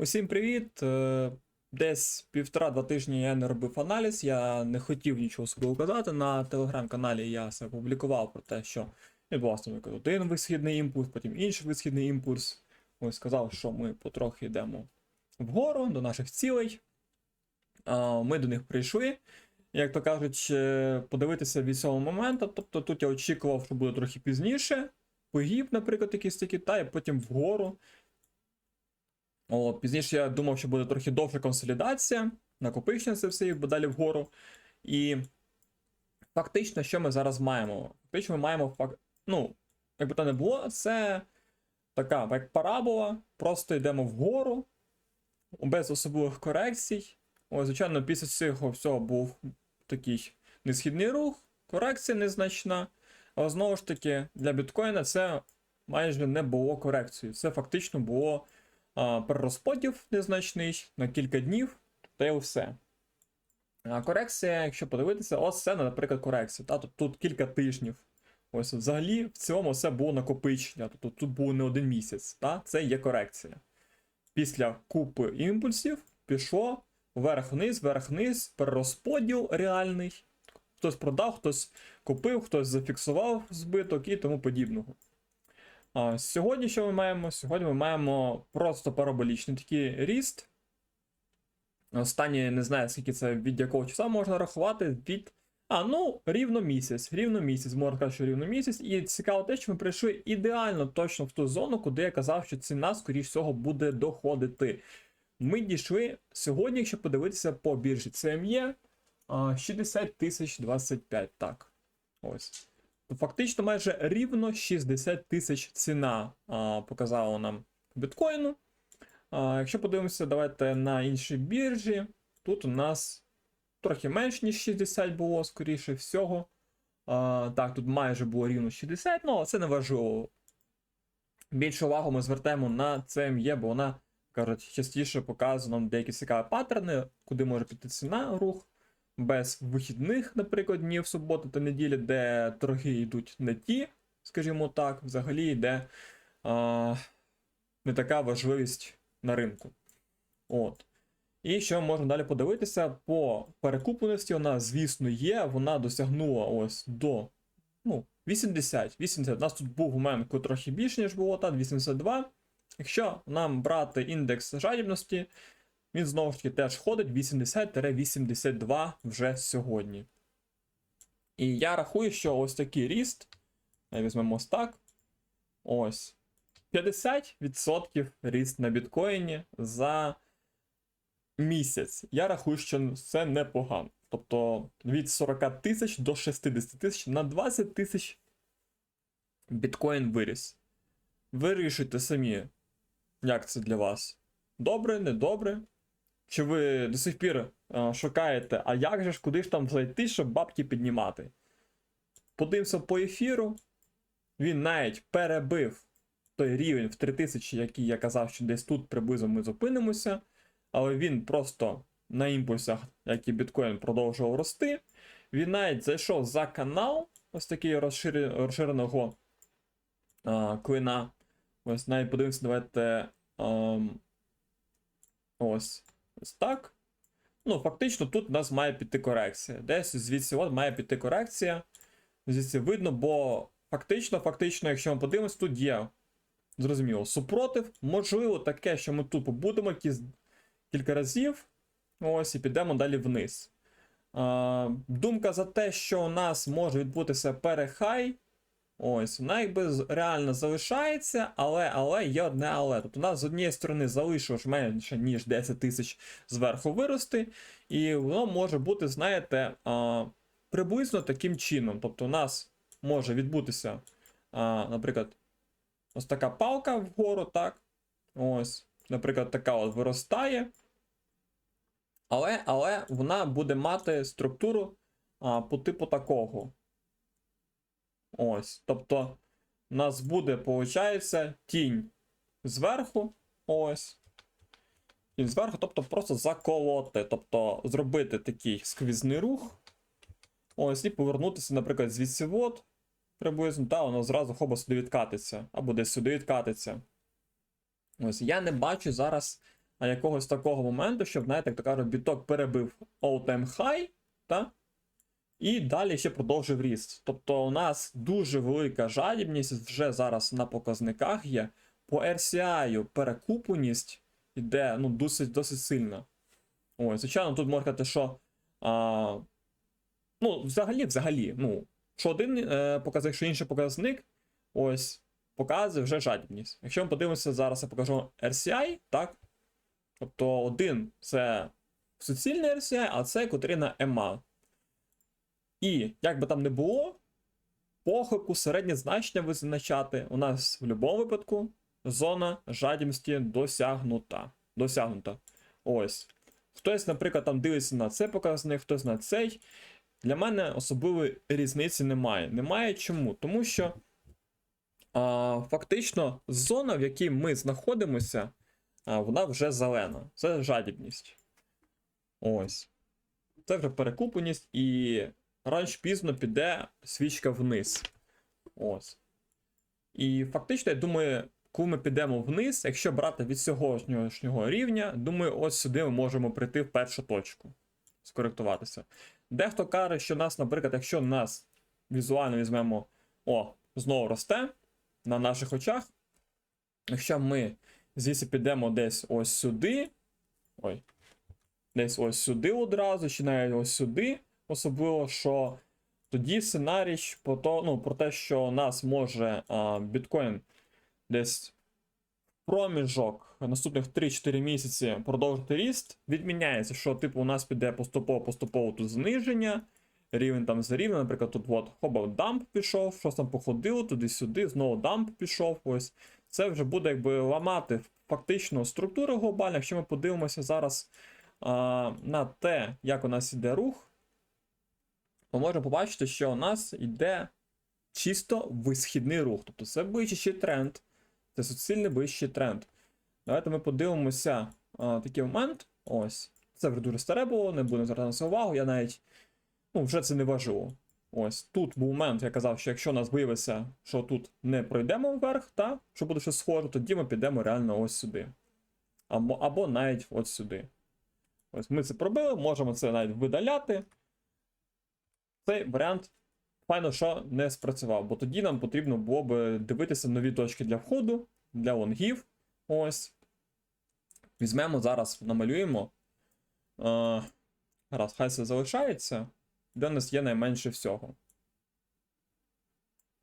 Усім привіт! Е, Десь півтора-два тижні я не робив аналіз, я не хотів нічого особливо казати. На телеграм-каналі я це опублікував про те, що відбувався один висхідний імпульс, потім інший висхідний імпульс. Ось сказав, що ми потрохи йдемо вгору до наших цілей. Ми до них прийшли. Як то кажуть, е, подивитися від цього моменту. Тобто тут я очікував, що буде трохи пізніше. Погіб, наприклад, якийсь такий, та і потім вгору. О, пізніше я думав, що буде трохи довша консолідація, накопичення це все і далі вгору. І фактично, що ми зараз маємо? Фактично, ми маємо ну, якби то не було, це така як парабола, просто йдемо вгору, без особливих корекцій. Ось, звичайно, після цього всього був такий несхідний рух, корекція незначна. Але знову ж таки, для біткоїна це майже не було корекцією. Це фактично було а, перерозподіл незначний на кілька днів, та й все. Корекція, якщо подивитися, ось це, наприклад, корекція. Та, тут, тут кілька тижнів. Ось взагалі в цілому все було накопичення. Тобто тут був не один місяць. Та? Це є корекція. Після купи імпульсів пішло вверх-вниз, вверх-вниз, перерозподіл реальний. Хтось продав, хтось купив, хтось зафіксував збиток і тому подібного. Сьогодні що ми маємо? Сьогодні ми маємо просто параболічний такий ріст. Останнє не знаю, скільки це від якого числа можна рахувати. Від. А, ну, рівно місяць. Рівно місяць, можна сказати, що рівно місяць. І цікаво те, що ми прийшли ідеально точно в ту зону, куди я казав, що ціна, скоріш всього, буде доходити. Ми дійшли сьогодні, якщо подивитися по біржі CME, а, 60 тисяч 25. Так. Ось. Фактично майже рівно 60 тисяч ціна а, показала нам біткоїну. А, якщо подивимося, давайте на інші біржі. Тут у нас трохи менш, ніж 60 було, скоріше всього. А, так, тут майже було рівно 60, ну, але це не важливо. Більшу увагу ми звертаємо на CME, бо вона, кажуть, частіше показує нам деякі цікаві паттерни, куди може піти ціна рух без вихідних, наприклад, днів суботи та неділі, де торги йдуть не ті, скажімо так, взагалі йде а, не така важливість на ринку. От. І що можемо далі подивитися, по перекупленості вона, звісно, є, вона досягнула ось до ну, 80. 80. У нас тут був момент, трохи більше, ніж було, так, 82. Якщо нам брати індекс жадібності, він знову ж таки теж ходить 80-82 вже сьогодні. І я рахую, що ось такий ріст. Візьмемо ось так. Ось. 50% ріст на біткоїні за місяць. Я рахую, що це непогано. Тобто від 40 тисяч до 60 тисяч на 20 тисяч біткоін виріс. Вирішуйте самі, як це для вас. Добре, недобре. Чи ви до сих пір а, шукаєте, а як же ж куди ж там зайти, щоб бабки піднімати? Подивився по ефіру, він навіть перебив той рівень в 3000, який я казав, що десь тут приблизно ми зупинимося, але він просто на імпульсах, як і біткоін, продовжував рости. Він навіть зайшов за канал ось такий розширеного а, клина. Ось навіть подивимося, давайте. А, ось. Ось так. Ну, фактично, тут у нас має піти корекція. Десь звідси от має піти корекція. Звідси видно, бо фактично, фактично, якщо ми подивимось, тут є. Зрозуміло, супротив. Можливо, таке, що ми тут побудемо кілька разів. Ось, і підемо далі вниз. Думка за те, що у нас може відбутися перехай. Ось, вона якби реально залишається, але але є одне але. Тобто нас з однієї сторони залишилось менше, ніж 10 тисяч зверху вирости, і воно може бути, знаєте, приблизно таким чином. Тобто у нас може відбутися, наприклад, ось така палка вгору, так. Ось, наприклад, така от виростає. Але, але вона буде мати структуру по типу такого. Ось. Тобто, у нас буде, виходить, тінь зверху. Ось. Тінь зверху, тобто просто заколоти. Тобто зробити такий сквізний рух. Ось, і повернутися, наприклад, звідси от, приблизно, та воно зразу хоба сюди відкатиться. Або десь сюди відкатиться. Ось, я не бачу зараз якогось такого моменту, щоб, знаєте, як то кажуть, біток перебив all-time high, та? І далі ще продовжив ріст. Тобто у нас дуже велика жадібність вже зараз на показниках є. По RCI перекупленість йде ну, досить, досить сильно. Ось, звичайно, тут можна сказати, що. А, ну, взагалі, взагалі, ну, що один е, показник, що інший показник, ось, показує вже жадібність. Якщо ми подивимося, зараз я покажу RCI, так? Тобто один це суцільний RCI, а це котрий на EMA. І як би там не було, похибку середнє значення визначати у нас в будь-якому випадку зона жадібності досягнута. досягнута. Ось. Хтось, наприклад, там дивиться на цей показник, хтось на цей. Для мене особливої різниці немає. Немає чому? Тому що а, фактично зона, в якій ми знаходимося, а, вона вже зелена. Це жадібність. Ось. Це вже перекупленість, і рано чи пізно піде свічка вниз. Ось. І фактично, я думаю, коли ми підемо вниз, якщо брати від сьогоднішнього рівня, думаю, ось сюди ми можемо прийти в першу точку. Скоректуватися. Дехто каже, що нас, наприклад, якщо нас візуально візьмемо, о, знову росте на наших очах. Якщо ми звідси підемо десь ось сюди. Ой. Десь ось сюди одразу, чи навіть ось сюди, особливо, що тоді сценарій про, то, ну, про те, що нас може біткоін десь в проміжок наступних 3-4 місяці продовжити ріст, відміняється, що типу у нас піде поступово-поступово тут зниження, рівень там за рівень, наприклад, тут от хоба дамп пішов, щось там походило туди-сюди, знову дамп пішов. Ось це вже буде якби ламати фактично структуру глобальну. Якщо ми подивимося зараз а, на те, як у нас іде рух, ми можемо побачити, що у нас йде чисто висхідний рух. Тобто це вищий тренд, це суцільний вищий тренд. Давайте ми подивимося а, такий момент. Ось. Це вже дуже старе було, не будемо звертати на це увагу. Я навіть ну, вже це не важливо. Ось тут був момент, я казав, що якщо нас виявиться, що тут не пройдемо вверх, та, що буде щось схоже, тоді ми підемо реально ось сюди. Або, або навіть ось сюди. Ось ми це пробили, можемо це навіть видаляти. Цей варіант файно, що не спрацював, бо тоді нам потрібно було б дивитися нові точки для входу, для лонгів. Ось. Візьмемо зараз, намалюємо. Е, Раз, хай це залишається. Де у нас є найменше всього.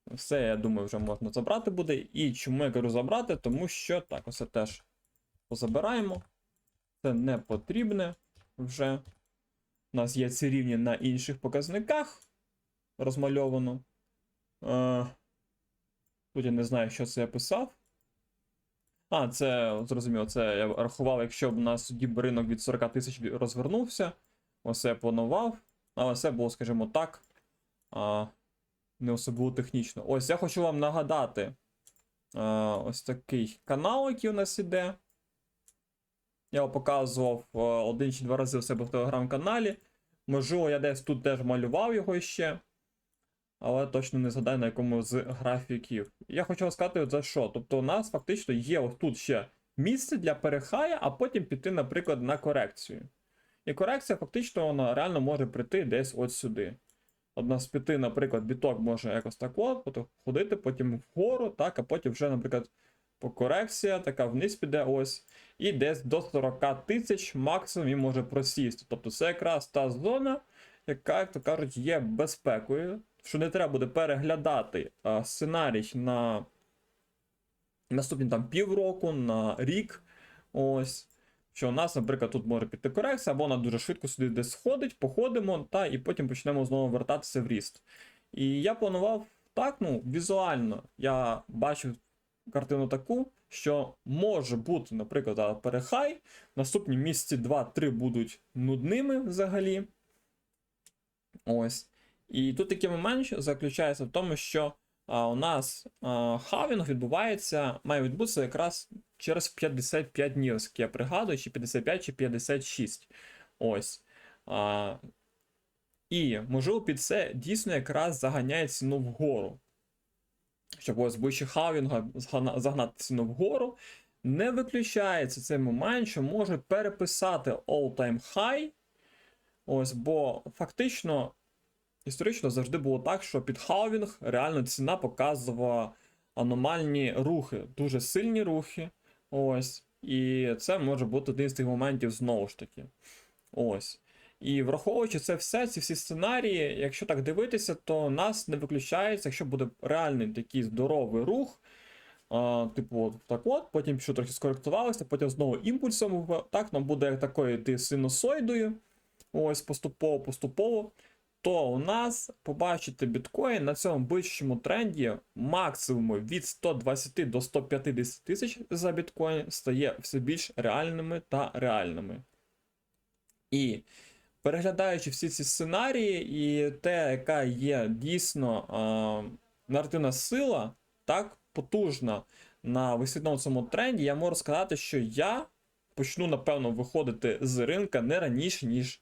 Все, я думаю, вже можна забрати буде. І чому я кажу забрати? Тому що так, оце теж позабираємо. Це не потрібне вже. У нас є ці рівні на інших показниках розмальовано. Е, Тут я не знаю, що це я писав. А, це зрозуміло, це я рахував, якщо б у нас тоді ринок від 40 тисяч розвернувся. Ось я планував. Але все було, скажімо так, а, не особливо технічно. Ось я хочу вам нагадати а, ось такий канал, який у нас іде. Я його показував один чи два рази у себе в телеграм-каналі. Можливо, я десь тут теж малював його ще. Але точно не згадаю на якому з графіків. Я хочу сказати за що. Тобто, у нас фактично є ось тут ще місце для перехая, а потім піти, наприклад, на корекцію. І корекція фактично вона реально може прийти десь от сюди. Одна з п'яти, наприклад, біток може якось так от ходити, потім вгору, так, а потім вже, наприклад, корекція, така вниз піде ось. І десь до 40 тисяч максимум він може просісти. Тобто це якраз та зона, яка, як то кажуть, є безпекою, що не треба буде переглядати а, сценарій на наступні там півроку, на рік. Ось що у нас, наприклад, тут може піти корекція, або вона дуже швидко сюди десь сходить, походимо, та і потім почнемо знову вертатися в ріст. І я планував так, ну, візуально, я бачив картину таку, що може бути, наприклад, перехай, наступні місяці 2-3 будуть нудними взагалі. Ось. І тут такий момент заключається в тому, що а, у нас а, хавінг відбувається, має відбутися якраз через 55 днів, як я пригадую, чи 55, чи 56. Ось. А, І, можливо, під це дійсно якраз заганяє ціну вгору. Щоб ось вище хавінга загнати ціну вгору. не виключається цей момент, що може переписати all-time high. Ось, бо фактично, історично завжди було так, що під халвінг реально ціна показувала аномальні рухи, дуже сильні рухи. Ось. І це може бути один з тих моментів знову ж таки. Ось. І враховуючи це все, ці всі сценарії, якщо так дивитися, то нас не виключається, якщо буде реальний такий здоровий рух. А, типу, так от, потім що трохи скоректувалося, потім знову імпульсом, так, нам буде такою йти синусоїдою. Ось поступово, поступово. То у нас побачите біткоін на цьому бичому тренді максимум від 120 до 150 тисяч за біткоін стає все більш реальними та реальними. І переглядаючи всі ці сценарії, і те, яка є дійсно а, наративна сила, так потужна на висвітному цьому тренді, я можу сказати, що я почну, напевно, виходити з ринка не раніше, ніж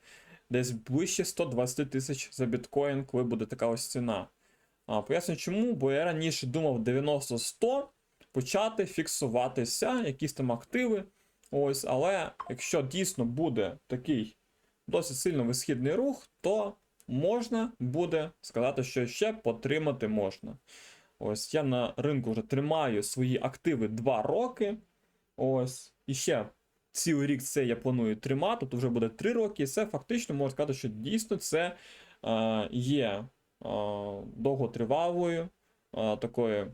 десь ближче 120 тисяч за біткоін, коли буде така ось ціна. А, поясню чому, бо я раніше думав 90-100 почати фіксуватися, якісь там активи. Ось, але якщо дійсно буде такий досить сильно висхідний рух, то можна буде сказати, що ще потримати можна. Ось я на ринку вже тримаю свої активи 2 роки. Ось, і ще цілий рік це я планую тримати, тобто вже буде 3 роки, і це фактично можна сказати, що дійсно це е, є е, довготривалою е, такою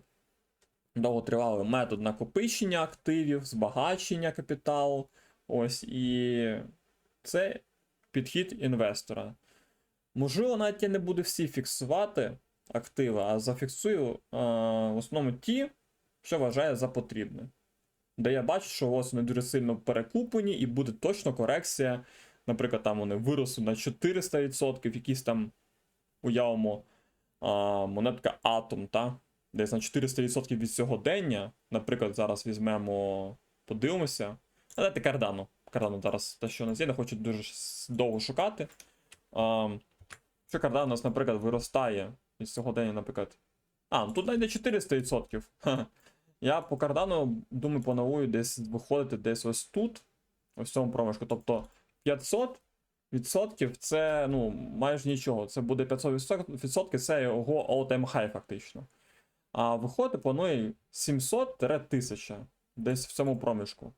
довготривалий метод накопичення активів, збагачення капіталу. Ось і це підхід інвестора. Можливо, навіть я не буду всі фіксувати активи, а зафіксую е, в основному ті, що вважаю за потрібне. Де я бачу, що ось вони дуже сильно перекуплені, і буде точно корекція. Наприклад, там вони виросли на 400%, якісь там уявимо а, монетка Atom, та? десь на 400% від сьогодення. Наприклад, зараз візьмемо, подивимося. А дайте кардану. Кардану зараз те, що у нас є, не хочу дуже довго шукати. А, що кардан у нас, наприклад, виростає від сьогодення, наприклад. А, ну тут не 400%. Я по кардану, думаю, планую десь виходити десь ось тут, ось в цьому проміжку. Тобто 500 відсотків це ну, майже нічого. Це буде 500 відсотків, це його all-time high фактично. А виходити планує 700-1000 десь в цьому проміжку.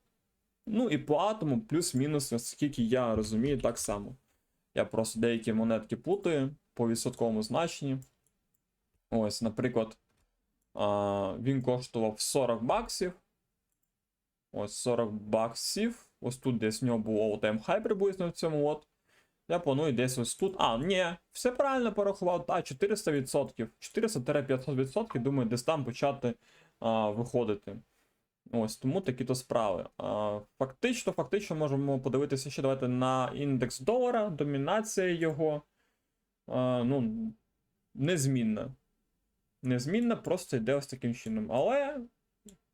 Ну і по атому плюс-мінус, наскільки я розумію, так само. Я просто деякі монетки путаю по відсотковому значенні. Ось, наприклад, він коштував 40 баксів. Ось 40 баксів. Ось тут десь в нього був all-time high приблизно в цьому от. Я планую десь ось тут. А, ні, все правильно порахував. Та, 400%. 400-500%, думаю, десь там почати а, виходити. Ось, тому такі то справи. Фактично, фактично можемо подивитися ще давайте на індекс долара, домінація його. Ну, незмінна. Незмінна, просто йде ось таким чином. Але,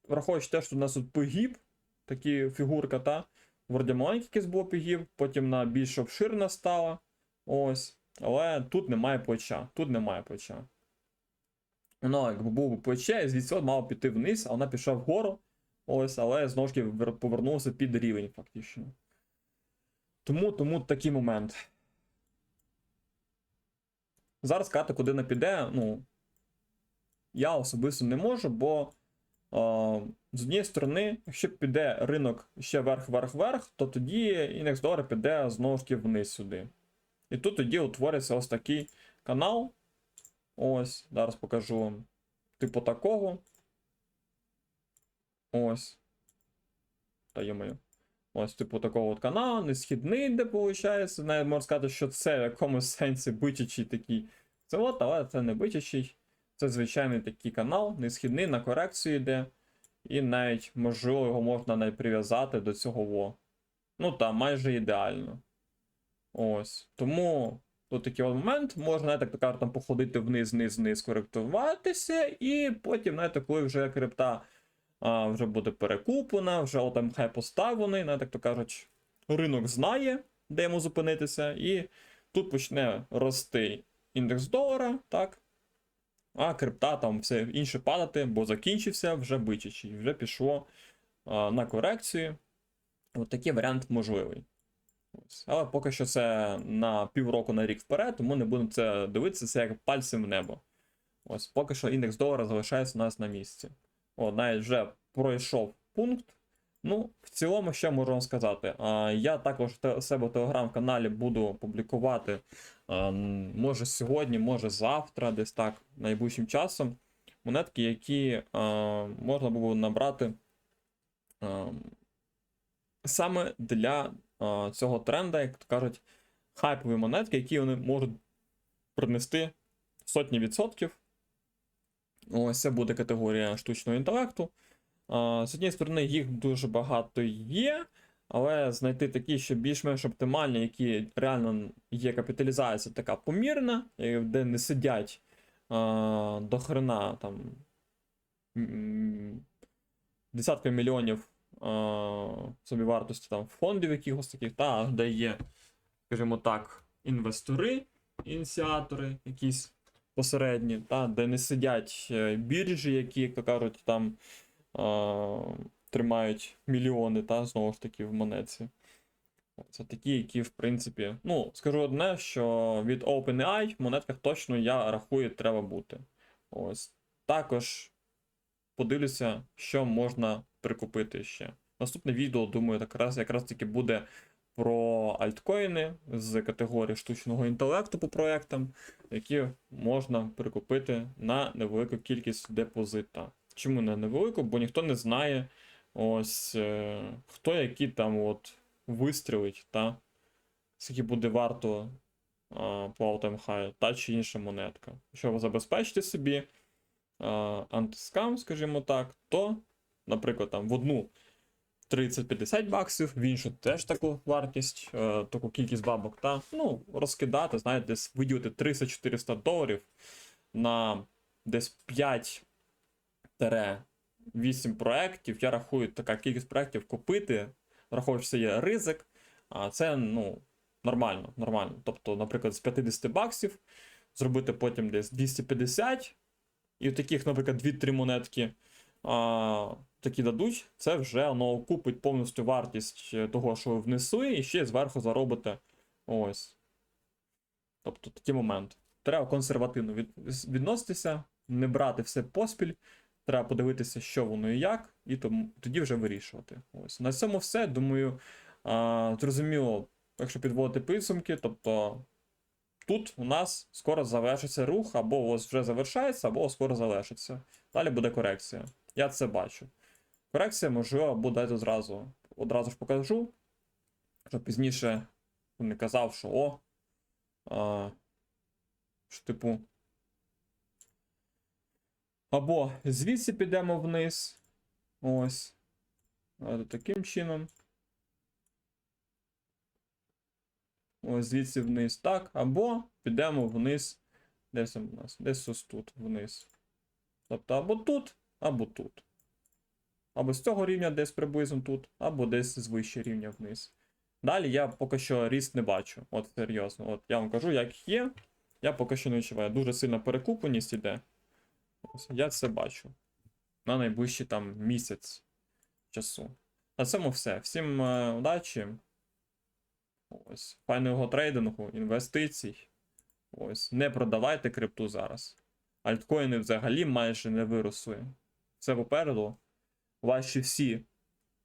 враховуючи те, що у нас тут погіб, такі фігурка, та. Вроді маленький був пігів, потім на більш обширна стала. Ось. Але тут немає плеча. Тут немає плеча. Воно, якби був плече, і звідси мало піти вниз, а вона пішла вгору. Ось, але знову ж таки вер- повернувся під рівень, фактично. Тому, тому такий момент. Зараз сказати, куди вона піде, ну. Я особисто не можу, бо а, з однієї сторони, якщо піде ринок ще вверх, вверх, вверх, то тоді індекс долара піде знову ж таки вниз сюди. І тут тоді утвориться ось такий канал. Ось, зараз покажу вам. Типу такого. Ось. Та йомаю. Ось, типу такого от каналу, несхідний, де виходить. Навіть можна сказати, що це в якомусь сенсі бичачий такий. От, але це не бичачий. Це звичайний такий канал, несхідний на корекцію йде. І навіть, можливо, його можна навіть прив'язати до цього во. Ну там, майже ідеально. Ось. Тому тут такий от момент, можна, знаєте, як то кажуть, там походити вниз, вниз, вниз, коректуватися, і потім, знаєте, коли вже крипта а, вже буде перекуплена, вже хай поставлений, знаєте, як то кажуть, ринок знає, де йому зупинитися, і тут почне рости індекс долара, так? А крипта там все інше падати, бо закінчився вже бичачий, вже пішло а, на корекцію. От такий варіант можливий. Ось. Але поки що це на півроку на рік вперед, тому не будемо це дивитися, це як пальцем в небо. Ось, поки що індекс долара залишається у нас на місці. О, навіть вже пройшов пункт. Ну, в цілому, що можу вам сказати. Я також у себе в телеграм-каналі буду публікувати, може сьогодні, може завтра, десь так, найближчим часом, монетки, які можна було набрати саме для цього тренда, як кажуть, хайпові монетки, які вони можуть принести сотні відсотків. Ось це буде категорія штучного інтелекту. З однієї сторони, їх дуже багато є, але знайти такі, що більш-менш оптимальні, які реально є капіталізація така помірна, де не сидять до хрена там десятки мільйонів а, собівартості там фондів якихось таких, та де є, скажімо так, інвестори, ініціатори, якісь посередні, та, де не сидять е, біржі, які, як то кажуть, там а, тримають мільйони, та, знову ж таки, в монеті. Це такі, які, в принципі, ну, скажу одне, що від OpenAI в монетках точно я рахую, треба бути. Ось. Також подивлюся, що можна прикупити ще. Наступне відео, думаю, якраз, якраз таки буде про альткоїни з категорії штучного інтелекту по проектам, які можна прикупити на невелику кількість депозита. Чому не невелику? Бо ніхто не знає, ось е, хто які там от вистрілить, та скільки буде варто а, по All-Time та чи інша монетка. Якщо ви забезпечите собі а, антискам, скажімо так, то, наприклад, там в одну 30-50 баксів, в іншу теж таку вартість, е, таку кількість бабок, та ну, розкидати, знаєте, десь виділити 300-400 доларів на десь 5 8 проєктів. Я рахую, така кількість проєктів купити, враховуючи, що є ризик, а це ну, нормально, нормально. Тобто, наприклад, з 50 баксів зробити потім десь 250, і таких, наприклад, 2-3 монетки такі дадуть, це вже воно окупить повністю вартість е, того, що ви внесли, і ще зверху заробите ось. Тобто такий момент. Треба консервативно від, відноситися, не брати все поспіль. Треба подивитися, що воно і як, і тому, тоді вже вирішувати. Ось. На цьому все. Думаю, а, зрозуміло, якщо підводити підсумки, тобто тут у нас скоро завершиться рух, або ось вже завершається, або скоро завершиться. Далі буде корекція. Я це бачу. Корекція, можливо, буде одразу. Одразу ж покажу, щоб пізніше не казав, що о. А, що, типу. Або звідси підемо вниз. Ось. Таким чином. Ось звідси вниз так. Або підемо вниз. Десь у нас? Десь ось тут вниз. Тобто або тут, або тут. Або з цього рівня десь приблизно тут, або десь з вище рівня вниз. Далі я поки що ріст не бачу. От серйозно. От я вам кажу, як є. Я поки що не відчуваю. Дуже сильна перекупленість іде. Ось, я це бачу. На найближчий там місяць часу. На цьому все. Всім е, удачі. Ось. Файного трейдингу, інвестицій. Ось. Не продавайте крипту зараз. Альткоїни взагалі майже не виросли. Це попереду. Ваші всі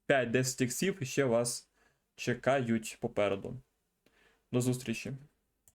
5-10 іксів ще вас чекають попереду. До зустрічі!